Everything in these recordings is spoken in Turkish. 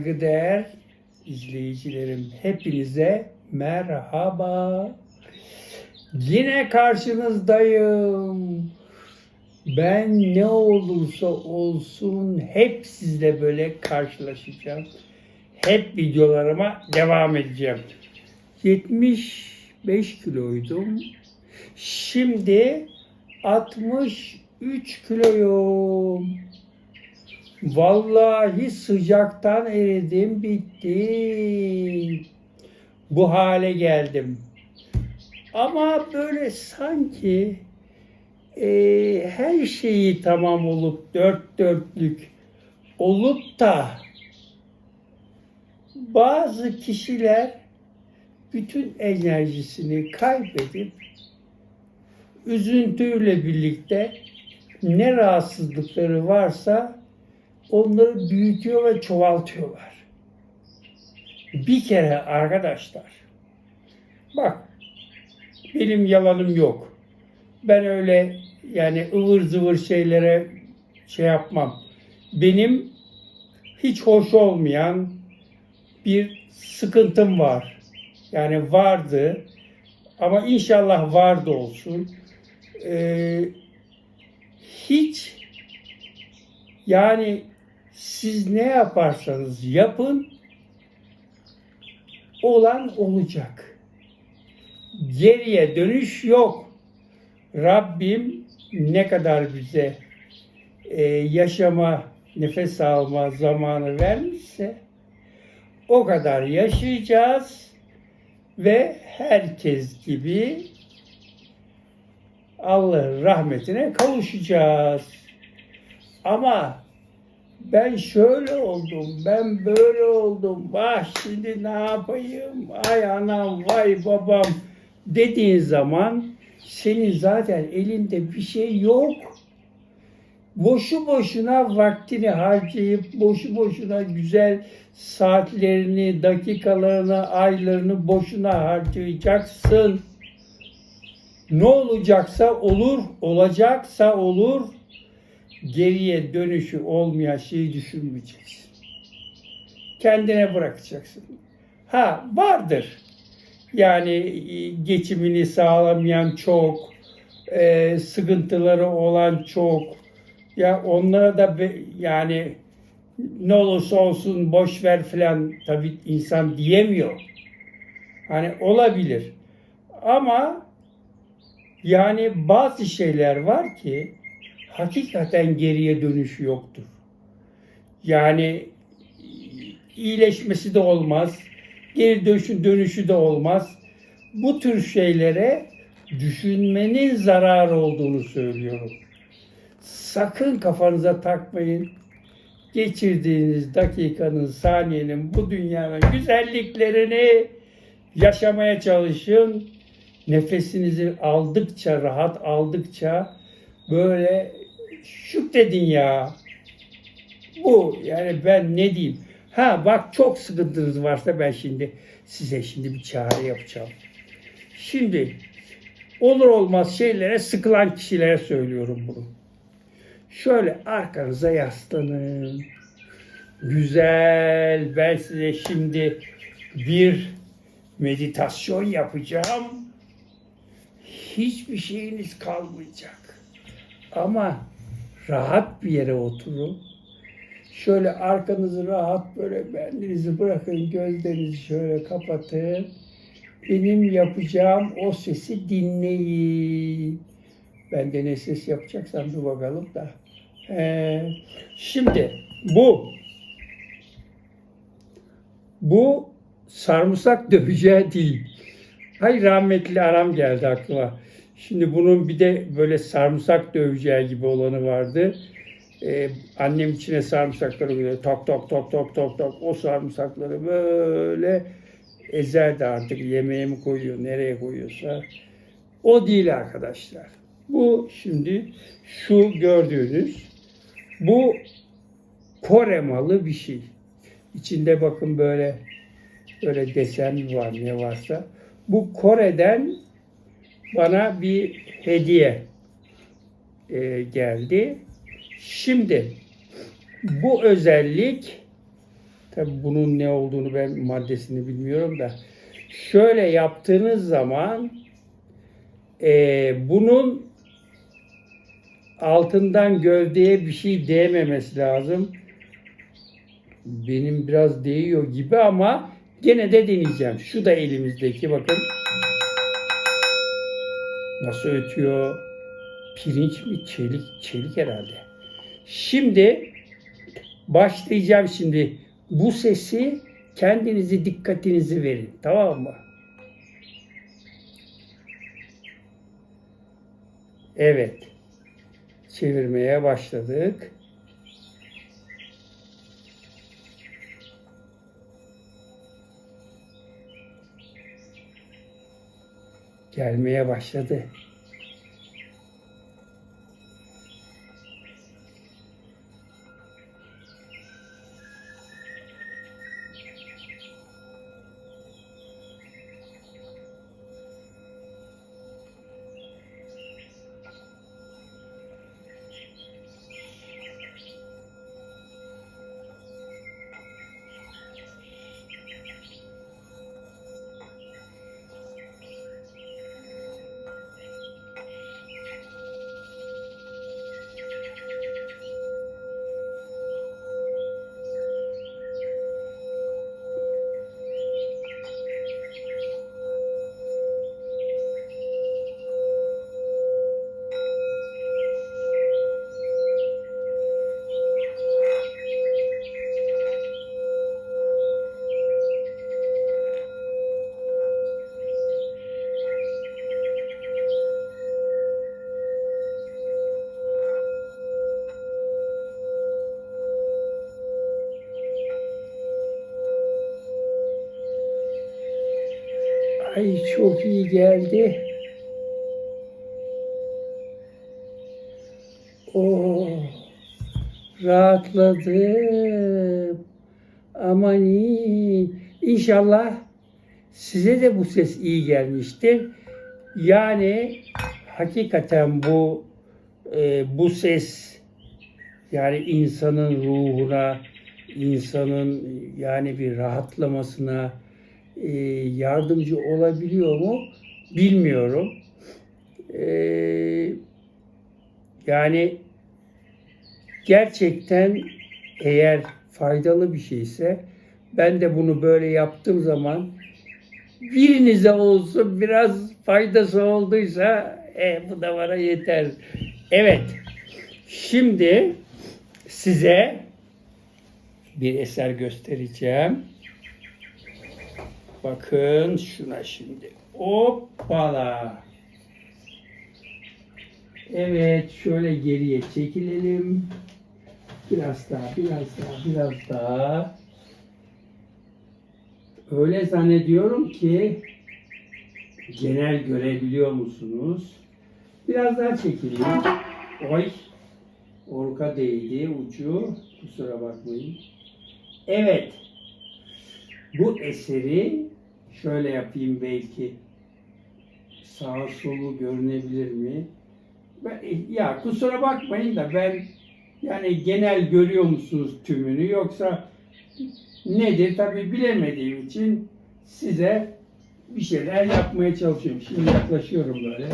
Saygıdeğer izleyicilerim hepinize merhaba. Yine karşınızdayım. Ben ne olursa olsun hep sizle böyle karşılaşacağım. Hep videolarıma devam edeceğim. 75 kiloydum. Şimdi 63 kiloyum. Vallahi sıcaktan eridim bitti. Bu hale geldim. Ama böyle sanki e, her şeyi tamam olup dört dörtlük olup da bazı kişiler bütün enerjisini kaybedip üzüntüyle birlikte ne rahatsızlıkları varsa onları büyütüyor ve çoğaltıyorlar. Bir kere arkadaşlar bak benim yalanım yok. Ben öyle yani ıvır zıvır şeylere şey yapmam. Benim hiç hoş olmayan bir sıkıntım var. Yani vardı ama inşallah vardı olsun. Ee, hiç yani siz ne yaparsanız yapın olan olacak. Geriye dönüş yok. Rabbim ne kadar bize e, yaşama, nefes alma zamanı vermişse o kadar yaşayacağız ve herkes gibi Allah'ın rahmetine kavuşacağız. Ama ben şöyle oldum, ben böyle oldum, vah şimdi ne yapayım, ay anam, vay babam dediğin zaman senin zaten elinde bir şey yok. Boşu boşuna vaktini harcayıp boşu boşuna güzel saatlerini, dakikalarını, aylarını boşuna harcayacaksın. Ne olacaksa olur, olacaksa olur. Geriye dönüşü olmayan şeyi düşünmeyeceksin. Kendine bırakacaksın. Ha vardır. Yani e, geçimini sağlamayan çok, e, sıkıntıları olan çok. Ya onlara da be- yani ne olursa olsun boş ver filan tabii insan diyemiyor. Hani olabilir. Ama yani bazı şeyler var ki hakikaten geriye dönüşü yoktur. Yani iyileşmesi de olmaz, geri dönüşü, dönüşü de olmaz. Bu tür şeylere düşünmenin zararı olduğunu söylüyorum. Sakın kafanıza takmayın. Geçirdiğiniz dakikanın, saniyenin, bu dünyanın güzelliklerini yaşamaya çalışın. Nefesinizi aldıkça, rahat aldıkça böyle şükredin ya. Bu yani ben ne diyeyim. Ha bak çok sıkıntınız varsa ben şimdi size şimdi bir çare yapacağım. Şimdi olur olmaz şeylere sıkılan kişilere söylüyorum bunu. Şöyle arkanıza yaslanın. Güzel. Ben size şimdi bir meditasyon yapacağım. Hiçbir şeyiniz kalmayacak. Ama rahat bir yere oturun. Şöyle arkanızı rahat böyle bendinizi bırakın, gözlerinizi şöyle kapatın. Benim yapacağım o sesi dinleyin. Ben de ne ses yapacaksam bir bakalım da. Ee, şimdi bu bu sarımsak döveceği değil. Hay rahmetli aram geldi aklıma. Şimdi bunun bir de böyle sarımsak döveceği gibi olanı vardı. Ee, annem içine sarımsakları koyuyor. Tok tok tok tok tok tok. O sarımsakları böyle ezerdi artık. Yemeğe mi koyuyor, nereye koyuyorsa. O değil arkadaşlar. Bu şimdi şu gördüğünüz bu Kore malı bir şey. İçinde bakın böyle böyle desen var ne varsa. Bu Kore'den bana bir hediye e, geldi. Şimdi bu özellik Tabi bunun ne olduğunu ben maddesini bilmiyorum da. Şöyle yaptığınız zaman e, bunun altından gövdeye bir şey değmemesi lazım. Benim biraz değiyor gibi ama gene de deneyeceğim. Şu da elimizdeki bakın. Nasıl ötüyor? Pirinç mi? Çelik, çelik herhalde. Şimdi başlayacağım şimdi. Bu sesi kendinizi dikkatinizi verin. Tamam mı? Evet. Çevirmeye başladık. Gelmeye başladı. Ay çok iyi geldi. Oh, rahatladım. Aman iyi. İnşallah size de bu ses iyi gelmiştir. Yani hakikaten bu e, bu ses yani insanın ruhuna, insanın yani bir rahatlamasına e, yardımcı olabiliyor mu bilmiyorum. E, yani gerçekten eğer faydalı bir şeyse ben de bunu böyle yaptığım zaman birinize olsun biraz faydası olduysa e, bu da bana yeter. Evet. Şimdi size bir eser göstereceğim. Bakın şuna şimdi. Hoppala. Evet şöyle geriye çekilelim. Biraz daha, biraz daha, biraz daha. Öyle zannediyorum ki genel görebiliyor musunuz? Biraz daha çekileyim. Oy. Orka değdi ucu. Kusura bakmayın. Evet. Bu eseri şöyle yapayım belki. Sağ solu görünebilir mi? Ben, ya kusura bakmayın da ben yani genel görüyor musunuz tümünü yoksa nedir tabi bilemediğim için size bir şeyler yapmaya çalışıyorum. Şimdi yaklaşıyorum böyle.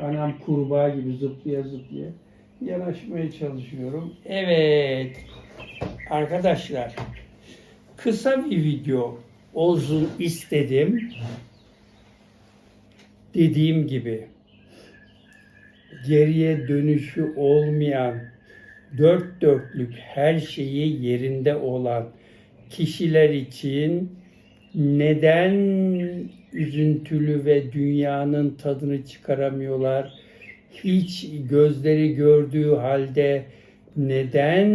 Anam kurbağa gibi zıplaya zıplaya yanaşmaya çalışıyorum. Evet. Arkadaşlar kısa bir video olsun istedim. Dediğim gibi geriye dönüşü olmayan dört dörtlük her şeyi yerinde olan kişiler için neden üzüntülü ve dünyanın tadını çıkaramıyorlar? Hiç gözleri gördüğü halde neden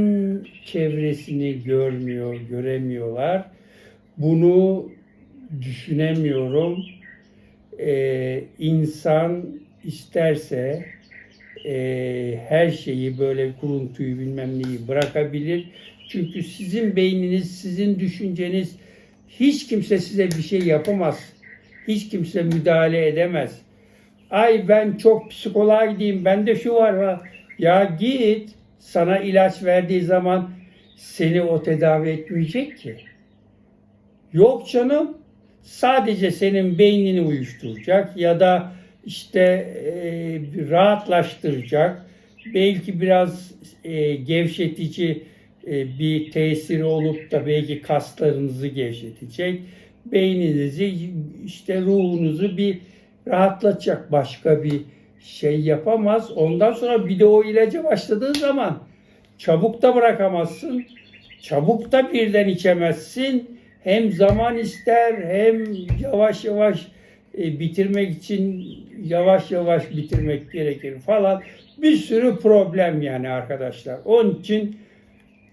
çevresini görmüyor, göremiyorlar? Bunu düşünemiyorum. Ee, insan isterse e, her şeyi böyle kuruntuyu bilmem neyi bırakabilir. Çünkü sizin beyniniz, sizin düşünceniz hiç kimse size bir şey yapamaz. Hiç kimse müdahale edemez. Ay ben çok psikoloğa gideyim, bende şu var. ha. Ya git sana ilaç verdiği zaman seni o tedavi etmeyecek ki. Yok canım. Sadece senin beynini uyuşturacak ya da işte e, rahatlaştıracak. Belki biraz e, gevşetici e, bir tesiri olup da belki kaslarınızı gevşetecek. Beyninizi işte ruhunuzu bir rahatlatacak başka bir şey yapamaz. Ondan sonra bir de o ilaca başladığı zaman çabuk da bırakamazsın. Çabuk da birden içemezsin. Hem zaman ister hem yavaş yavaş e, bitirmek için yavaş yavaş bitirmek gerekir falan. Bir sürü problem yani arkadaşlar. Onun için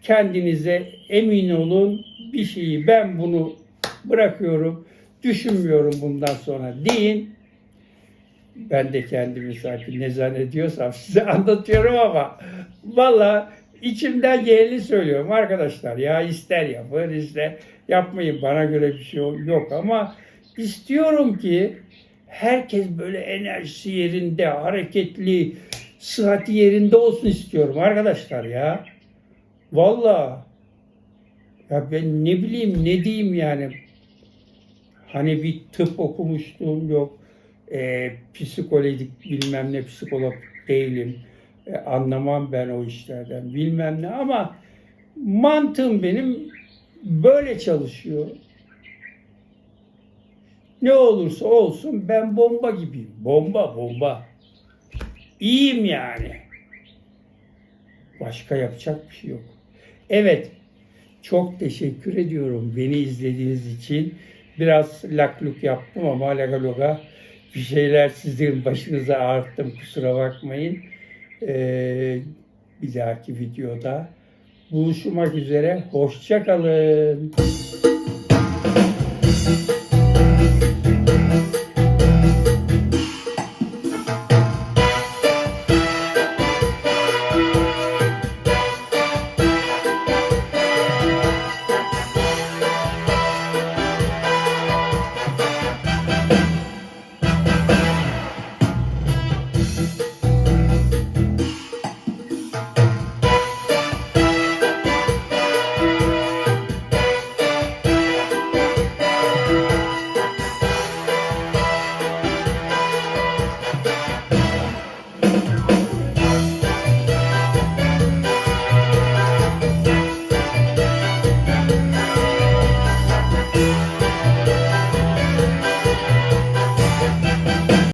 kendinize emin olun. Bir şeyi ben bunu bırakıyorum. Düşünmüyorum bundan sonra deyin. Ben de kendimi sanki ne zannediyorsam size anlatıyorum ama valla içimden geleni söylüyorum arkadaşlar. Ya ister yapın ister yapmayın bana göre bir şey yok ama istiyorum ki herkes böyle enerjisi yerinde, hareketli, sıhhati yerinde olsun istiyorum arkadaşlar ya. Valla ya ben ne bileyim ne diyeyim yani. Hani bir tıp okumuşluğum yok. E, psikolojik bilmem ne psikolog değilim. E, anlamam ben o işlerden bilmem ne ama mantığım benim böyle çalışıyor. Ne olursa olsun ben bomba gibiyim. Bomba bomba. İyiyim yani. Başka yapacak bir şey yok. Evet. Çok teşekkür ediyorum beni izlediğiniz için. Biraz lakluk yaptım ama lagaloga bir şeyler sizin başınıza ağırttım kusura bakmayın. Ee, bir dahaki videoda buluşmak üzere. Hoşça kalın.